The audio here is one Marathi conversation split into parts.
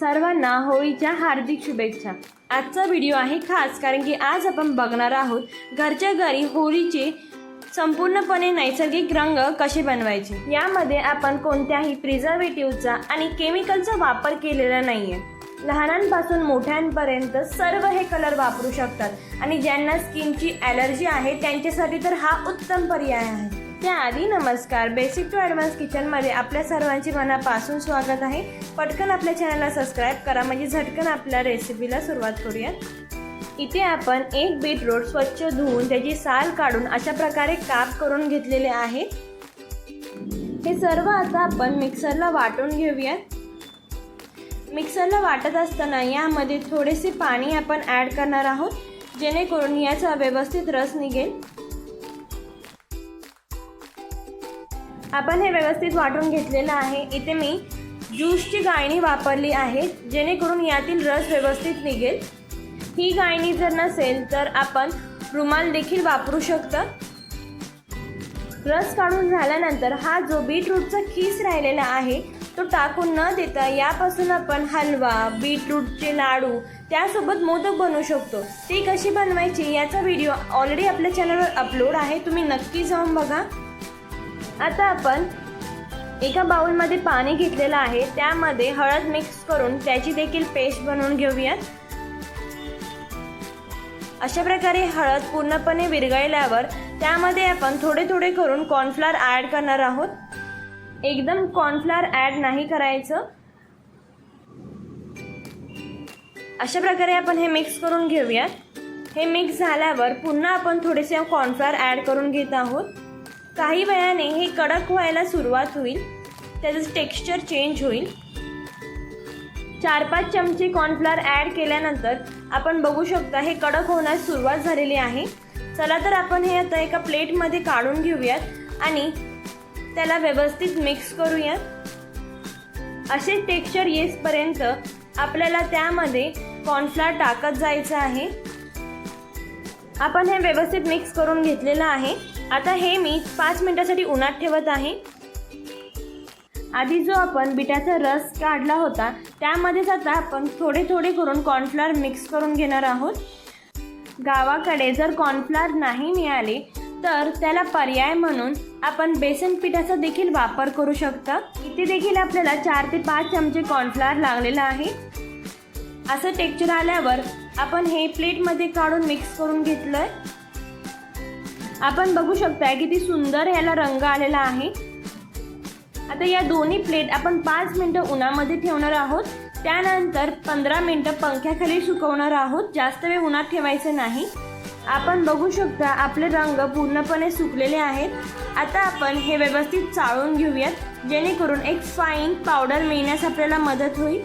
सर्वांना होळीच्या हार्दिक शुभेच्छा. आजचा व्हिडिओ आहे खास कारण की आज आपण बघणार आहोत घरच्या घरी होळीचे संपूर्णपणे नैसर्गिक रंग कसे बनवायचे? यामध्ये आपण कोणत्याही प्रिझर्वेटिव्हचा आणि केमिकलचा वापर केलेला नाही आहे लहानांपासून मोठ्यांपर्यंत सर्व हे कलर वापरू शकतात. आणि ज्यांना स्किनची ॲलर्जी आहे त्यांच्यासाठी तर हा उत्तम पर्याय आहे. त्याआधी नमस्कार. बेसिक टू ॲडव्हान्स किचनमध्ये आपल्या सर्वांचे मनापासून स्वागत आहे. पटकन आपल्या चॅनलला सबस्क्राईब करा. म्हणजे झटकन आपल्या रेसिपीला सुरुवात करूया इथे आपण एक बीटरूट स्वच्छ धुवून त्याची साल काढून अशा प्रकारे काप करून घेतलेले आहे. हे सर्व आता आपण मिक्सरला वाटून घेऊयात. मिक्सरला वाटत असताना यामध्ये थोडेसे पाणी आपण ॲड करणार आहोत. जेणेकरून याचा व्यवस्थित रस निघेल. आपण हे व्यवस्थित वाटून घेतलेलं आहे. इथे मी ज्यूसची गाळणी वापरली आहे जेणेकरून यातील रस व्यवस्थित निघेल. ही गाळणी जर नसेल तर आपण रुमाल देखील वापरू शकता. रस काढून झाल्यानंतर हा जो बीटरूटचा खीस राहिलेला आहे तो टाकून न देता यापासून आपण हलवा बीटरूटचे लाडू त्यासोबत मोदक बनवू शकतो. ती कशी बनवायची याचा व्हिडिओ ऑलरेडी आपल्या चॅनलवर अपलोड आहे तुम्ही नक्की जाऊन बघा. आता आपण एका बाउलमध्ये पाणी घेतलेलं आहे. त्यामध्ये हळद मिक्स करून त्याची देखील पेस्ट बनवून घेऊयात. अशा प्रकारे हळद पूर्णपणे विरघळल्यावर त्यामध्ये आपण थोडे थोडे करून कॉर्नफ्लॉर ॲड करणार आहोत. एकदम कॉर्नफ्लॉर ॲड नाही करायचं. अशा प्रकारे आपण हे मिक्स करून घेऊयात. हे मिक्स झाल्यावर पुन्हा आपण थोडेसे कॉर्नफ्लॉर ॲड करून घेत आहोत. काही वेळाने हे कडक व्हायला सुरुवात होईल. त्याचं टेक्स्चर चेंज होईल. चार पाच चमचे कॉर्नफ्लॉर ॲड केल्यानंतर आपण बघू शकता हे कडक होण्यास सुरुवात झालेली आहे. चला तर आपण हे आता एका प्लेटमध्ये काढून घेऊयात आणि त्याला व्यवस्थित मिक्स करूयात. असे टेक्स्चर येसपर्यंत आपल्याला त्यामध्ये कॉर्नफ्लॉर टाकत जायचं आहे. आपण हे व्यवस्थित मिक्स करून घेतलेलं आहे. आता हे मी पाच मिनिटासाठी उन्हात ठेवत आहे. आधी जो आपण बिटाचा रस काढला होता त्यामध्येच आता आपण थोडे थोडे करून कॉर्नफ्लॉर मिक्स करून घेणार आहोत. गावाकडे जर कॉर्नफ्लॉर नाही मिळाले तर त्याला पर्याय म्हणून आपण बेसन पिठाचा देखील वापर करू शकता. इथे देखील आपल्याला चार ते पाच चमचे कॉर्नफ्लॉर लागलेला आहे. असं टेक्चर आल्यावर आपण हे प्लेटमध्ये काढून मिक्स करून घेतलं आहे आपण बघू शकता किती सुंदर याला रंग आलेला आहे. आता या दोन्ही प्लेट आपण पाच मिनटं उन्हामध्ये ठेवणार आहोत. त्यानंतर पंधरा मिनटं पंख्याखाली सुकवणार आहोत. जास्त वेळ उन्हात ठेवायचं नाही. आपण बघू शकता आपले रंग पूर्णपणे सुकलेले आहेत. आता आपण हे व्यवस्थित चाळून घेऊयात जेणेकरून एक फाईन पावडर मिळण्यास आपल्याला मदत होईल.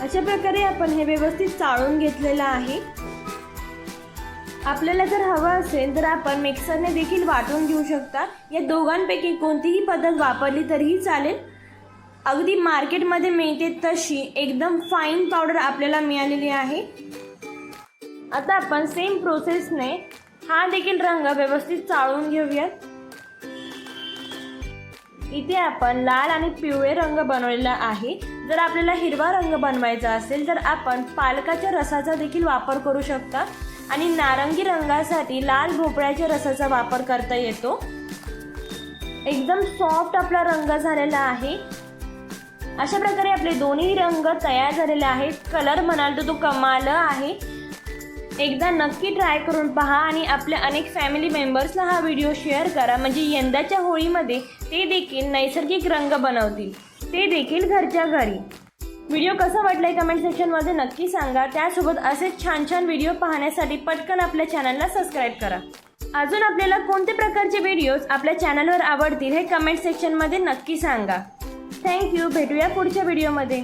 अशा प्रकारे आपण हे व्यवस्थित चाळून घेतलेलं आहे. आपल्याला जर हवं असेल तर आपण मिक्सरने देखील वाटून घेऊ शकता. या दोघांपैकी कोणतीही पद्धत वापरली तरीही चालेल. अगदी मार्केटमध्ये मिळते तशी एकदम फाईन पावडर आपल्याला मिळालेली आहे. आता आपण सेम प्रोसेसने हा देखील रंग व्यवस्थित चाळून घेऊयात. इथे आपण लाल आणि पिवळे रंग बनवलेला आहे. जर आपल्याला हिरवा रंग बनवायचा असेल तर आपण पालकाच्या रसाचा देखील वापर करू शकता. आणि नारंगी रंगासाठी लाल भोपळ्याच्या रसाचा वापर करता येतो. एकदम सॉफ्ट आपला रंग झालेला आहे. अशा प्रकारे आपले दोन्ही रंग तयार झालेले आहेत. कलर म्हणाल तर तो कमाल आहे. एकदा नक्की ट्राय करून पहा आणि आपल्या अनेक फॅमिली मेंबर्सला हा व्हिडिओ शेअर करा. म्हणजे यंदाच्या होळीमध्ये ते देखील नैसर्गिक रंग बनवतील. ते देखील घरच्या घरी. व्हिडिओ कसा वाटलाय कमेंट सेक्शनमध्ये नक्की सांगा. त्यासोबत असेच छान छान व्हिडिओ पाहण्यासाठी पटकन आपल्या चॅनलला सबस्क्राईब करा. अजून आपल्याला कोणत्या प्रकारचे व्हिडिओज आपल्या चॅनलवर आवडतील हे कमेंट सेक्शनमध्ये नक्की सांगा. थँक्यू भेटूया पुढच्या व्हिडिओमध्ये